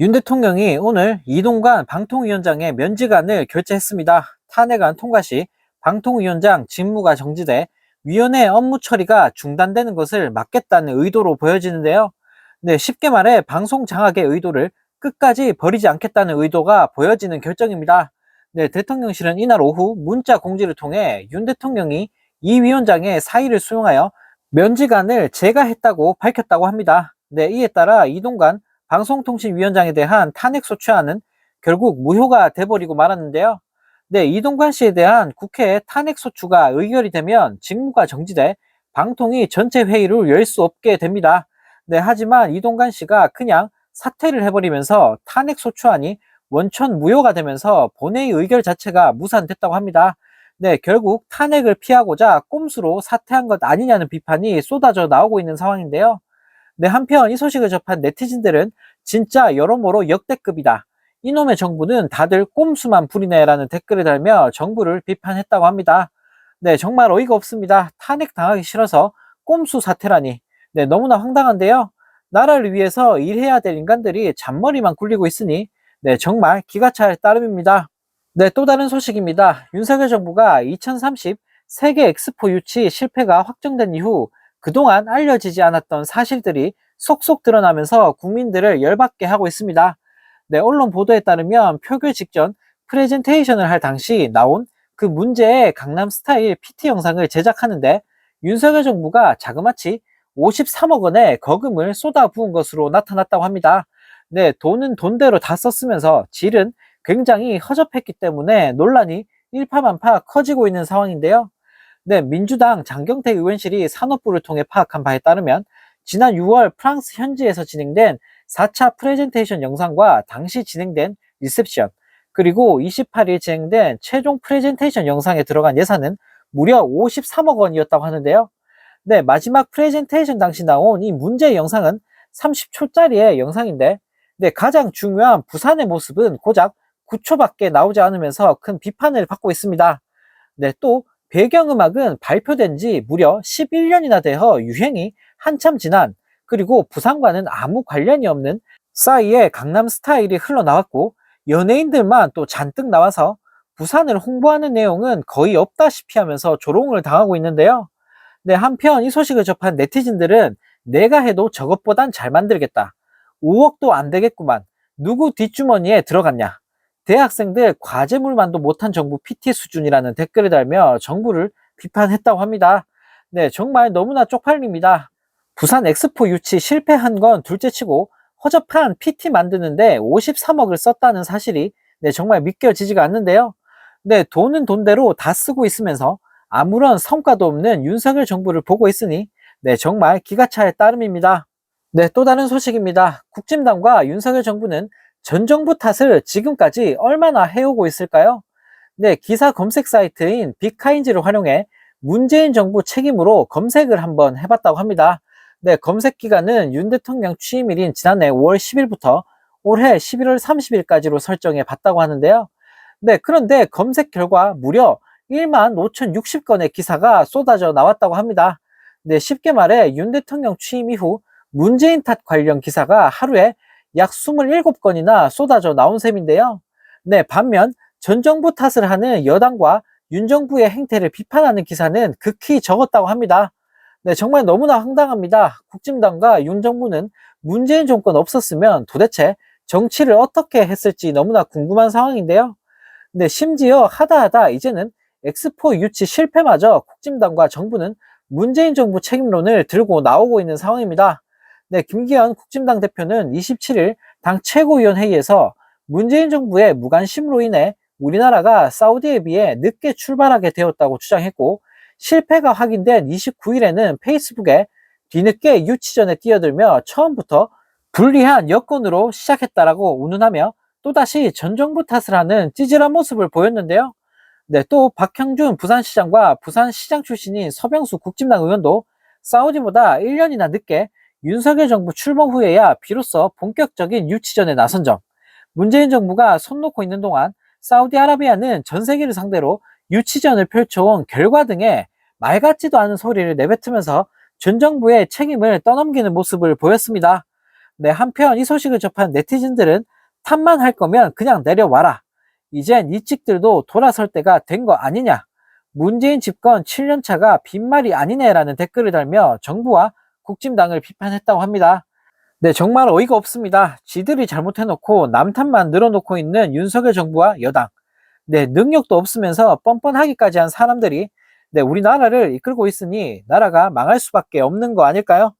윤 대통령이 오늘 이동관 방통위원장의 면직안을 결재했습니다. 탄핵안 통과 시 방통위원장 직무가 정지돼 위원회 업무 처리가 중단되는 것을 막겠다는 의도로 보여지는데요. 네, 쉽게 말해 방송 장악의 의도를 끝까지 버리지 않겠다는 의도가 보여지는 결정입니다. 네, 대통령실은 이날 오후 문자 공지를 통해 윤 대통령이 이 위원장의 사의를 수용하여 면직안을 제거했다고 밝혔다고 합니다. 네, 이에 따라 이동관 방송통신위원장에 대한 탄핵 소추안은 결국 무효가 돼버리고 말았는데요. 네, 이동관 씨에 대한 국회 탄핵 소추가 의결이 되면 직무가 정지돼 방통위 전체 회의를 열 수 없게 됩니다. 네, 하지만 이동관 씨가 그냥 사퇴를 해버리면서 탄핵 소추안이 원천 무효가 되면서 본회의 의결 자체가 무산됐다고 합니다. 네, 결국 탄핵을 피하고자 꼼수로 사퇴한 것 아니냐는 비판이 쏟아져 나오고 있는 상황인데요. 네, 한편 이 소식을 접한 네티즌들은 진짜 여러모로 역대급이다. 이놈의 정부는 다들 꼼수만 부리네라는 댓글을 달며 정부를 비판했다고 합니다. 네, 정말 어이가 없습니다. 탄핵 당하기 싫어서 꼼수 사태라니. 네, 너무나 황당한데요. 나라를 위해서 일해야 될 인간들이 잔머리만 굴리고 있으니, 네, 정말 기가 찰 따름입니다. 네, 또 다른 소식입니다. 윤석열 정부가 2030 세계 엑스포 유치 실패가 확정된 이후 그동안 알려지지 않았던 사실들이 속속 드러나면서 국민들을 열받게 하고 있습니다. 네, 언론 보도에 따르면 표결 직전 프레젠테이션을 할 당시 나온 그 문제의 강남 스타일 PT 영상을 제작하는데 윤석열 정부가 자그마치 53억 원의 거금을 쏟아부은 것으로 나타났다고 합니다. 네, 돈은 돈대로 다 썼으면서 질은 굉장히 허접했기 때문에 논란이 일파만파 커지고 있는 상황인데요. 네, 민주당 장경태 의원실이 산업부를 통해 파악한 바에 따르면 지난 6월 프랑스 현지에서 진행된 4차 프레젠테이션 영상과 당시 진행된 리셉션, 그리고 28일 진행된 최종 프레젠테이션 영상에 들어간 예산은 무려 53억 원이었다고 하는데요. 네, 마지막 프레젠테이션 당시 나온 이 문제의 영상은 30초짜리의 영상인데, 네, 가장 중요한 부산의 모습은 고작 9초밖에 나오지 않으면서 큰 비판을 받고 있습니다. 네, 또 배경음악은 발표된 지 무려 11년이나 되어 유행이 한참 지난 그리고 부산과는 아무 관련이 없는 싸이의 강남 스타일이 흘러나왔고 연예인들만 또 잔뜩 나와서 부산을 홍보하는 내용은 거의 없다시피 하면서 조롱을 당하고 있는데요. 네, 한편 이 소식을 접한 네티즌들은 내가 해도 저것보단 잘 만들겠다. 5억도 안 되겠구만. 누구 뒷주머니에 들어갔냐. 대학생들 과제물만도 못한 정부 PT 수준이라는 댓글을 달며 정부를 비판했다고 합니다. 네, 정말 너무나 쪽팔립니다. 부산 엑스포 유치 실패한 건 둘째 치고 허접한 PT 만드는데 53억을 썼다는 사실이 네, 정말 믿겨지지가 않는데요. 네, 돈은 돈대로 다 쓰고 있으면서 아무런 성과도 없는 윤석열 정부를 보고 있으니 네, 정말 기가 차의 따름입니다. 네, 또 다른 소식입니다. 국진당과 윤석열 정부는 전 정부 탓을 지금까지 얼마나 해오고 있을까요? 네, 기사 검색 사이트인 빅카인지를 활용해 문재인 정부 책임으로 검색을 한번 해봤다고 합니다. 네, 검색 기간은 윤 대통령 취임일인 지난해 5월 10일부터 올해 11월 30일까지로 설정해 봤다고 하는데요. 네, 그런데 검색 결과 무려 1만 5,060건의 기사가 쏟아져 나왔다고 합니다. 네, 쉽게 말해 윤 대통령 취임 이후 문재인 탓 관련 기사가 하루에 약 27건이나 쏟아져 나온 셈인데요. 네, 반면 전 정부 탓을 하는 여당과 윤 정부의 행태를 비판하는 기사는 극히 적었다고 합니다. 네, 정말 너무나 황당합니다. 국진당과 윤 정부는 문재인 정권 없었으면 도대체 정치를 어떻게 했을지 너무나 궁금한 상황인데요. 네, 심지어 하다 하다 이제는 엑스포 유치 실패마저 국진당과 정부는 문재인 정부 책임론을 들고 나오고 있는 상황입니다. 네, 김기현 국진당 대표는 27일 당 최고위원회의에서 문재인 정부의 무관심으로 인해 우리나라가 사우디에 비해 늦게 출발하게 되었다고 주장했고 실패가 확인된 29일에는 페이스북에 뒤늦게 유치전에 뛰어들며 처음부터 불리한 여건으로 시작했다라고 운운하며 또다시 전 정부 탓을 하는 찌질한 모습을 보였는데요. 네, 또 박형준 부산시장과 부산시장 출신인 서병수 국진당 의원도 사우디보다 1년이나 늦게 윤석열 정부 출범 후에야 비로소 본격적인 유치전에 나선 점. 문재인 정부가 손 놓고 있는 동안 사우디아라비아는 전 세계를 상대로 유치전을 펼쳐온 결과 등의 말 같지도 않은 소리를 내뱉으면서 전 정부의 책임을 떠넘기는 모습을 보였습니다. 네, 한편 이 소식을 접한 네티즌들은 탓만 할 거면 그냥 내려와라. 이젠 이 찍들도 돌아설 때가 된 거 아니냐. 문재인 집권 7년차가 빈말이 아니네라는 댓글을 달며 정부와 국진당을 비판했다고 합니다. 네, 정말 어이가 없습니다. 지들이 잘못해놓고 남탓만 늘어놓고 있는 윤석열 정부와 여당. 네, 능력도 없으면서 뻔뻔하기까지 한 사람들이 네, 우리나라를 이끌고 있으니 나라가 망할 수밖에 없는 거 아닐까요?